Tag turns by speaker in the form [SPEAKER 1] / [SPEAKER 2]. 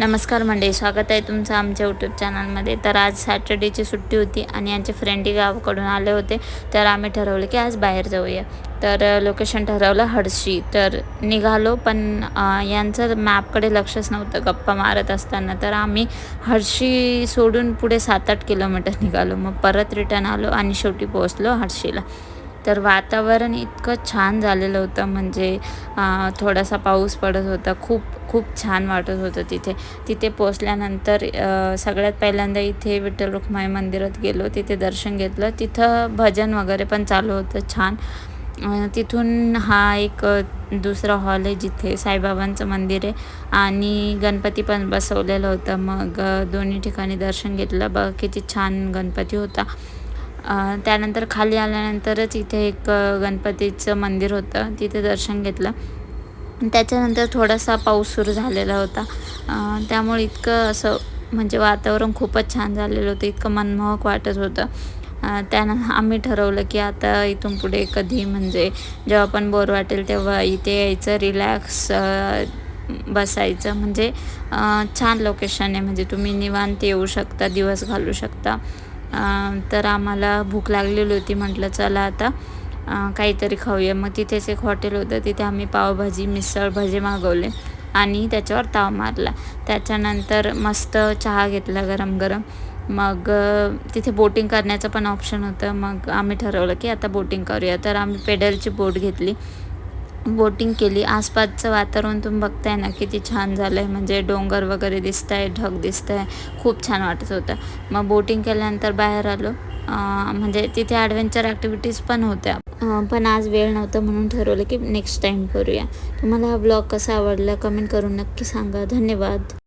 [SPEAKER 1] नमस्कार मंडळी स्वागत आहे तुमचं आमच्या यूट्यूब चॅनलमध्ये तर आज सॅटर्डेची सुट्टी होती आणि यांचे फ्रेंडी गावाकडून आले होते. तर आम्ही ठरवलं की आज बाहेर जाऊया. तर लोकेशन ठरवलं हडशी तर निघालो पण यांचं मॅपकडे लक्षच नव्हतं. गप्पा मारत असताना तर आम्ही हडशी सोडून पुढे सात आठ किलोमीटर निघालो. मग परत रिटर्न आलो आणि शेवटी पोहोचलो हडशीला तर वातावरण इतकं छान झालेलं होतं. म्हणजे थोडासा पाऊस पडत होता. खूप खूप छान वाटत होतं तिथे. तिथे पोचल्यानंतर सगळ्यात पहिल्यांदा इथे विठ्ठल रुक्माई मंदिरात गेलो. तिथे दर्शन घेतलं. तिथं भजन वगैरे पण चालू होतं छान. तिथून हा एक दुसरा हॉल आहे जिथे साईबाबांचं मंदिर आहे. आणि गणपती पण बसवलेलं होतं. मग दोन्ही ठिकाणी दर्शन घेतलं. बघ किती छान गणपती होता. त्यानंतर खाली आल्यानंतरच इथे एक गणपतीचं मंदिर होतं तिथे दर्शन घेतलं. त्याच्यानंतर थोडासा पाऊस सुरू झालेला होता. त्यामुळे इतकं असं म्हणजे वातावरण खूपच छान झालेलं होतं इतकं मनमोहक वाटत होतं. त्यानं आम्ही ठरवलं की आता इथून पुढे कधी म्हणजे जेव्हा पण बोर वाटेल तेव्हा इथे यायचं रिलॅक्स बसायचं. म्हणजे छान लोकेशन आहे. म्हणजे तुम्ही निवांत येऊ शकता दिवस घालू शकता. तर आम्हाला भूक लागलेली होती. म्हटलं चला आता काहीतरी खाऊया. मग तिथेच एक हॉटेल होतं. तिथे आम्ही पावभाजी मिसळ भजे मागवले आणि त्याच्यावर ताव मारला. त्याच्यानंतर मस्त चहा घेतला गरम गरम. मग तिथे बोटिंग करण्याचं पण ऑप्शन होतं. मग आम्ही ठरवलं की आता बोटिंग करूया. तर आम्ही पेडलची बोट घेतली. बोटिंग केली. आसपासचं वातावरण तुम्ही बघताय ना किती छान झालं आहे म्हणजे डोंगर वगैरे दिसत आहे ढग दिसत आहे खूप छान वाटत होतं. मग बोटिंग केल्यानंतर बाहेर आलो. म्हणजे तिथे ॲडव्हेंचर ॲक्टिव्हिटीज पण होत्या. पण आज वेळ नव्हता म्हणून ठरवलं की नेक्स्ट टाईम करूया. तुम्हाला हा ब्लॉग कसा आवडला कमेंट करून नक्की सांगा. धन्यवाद.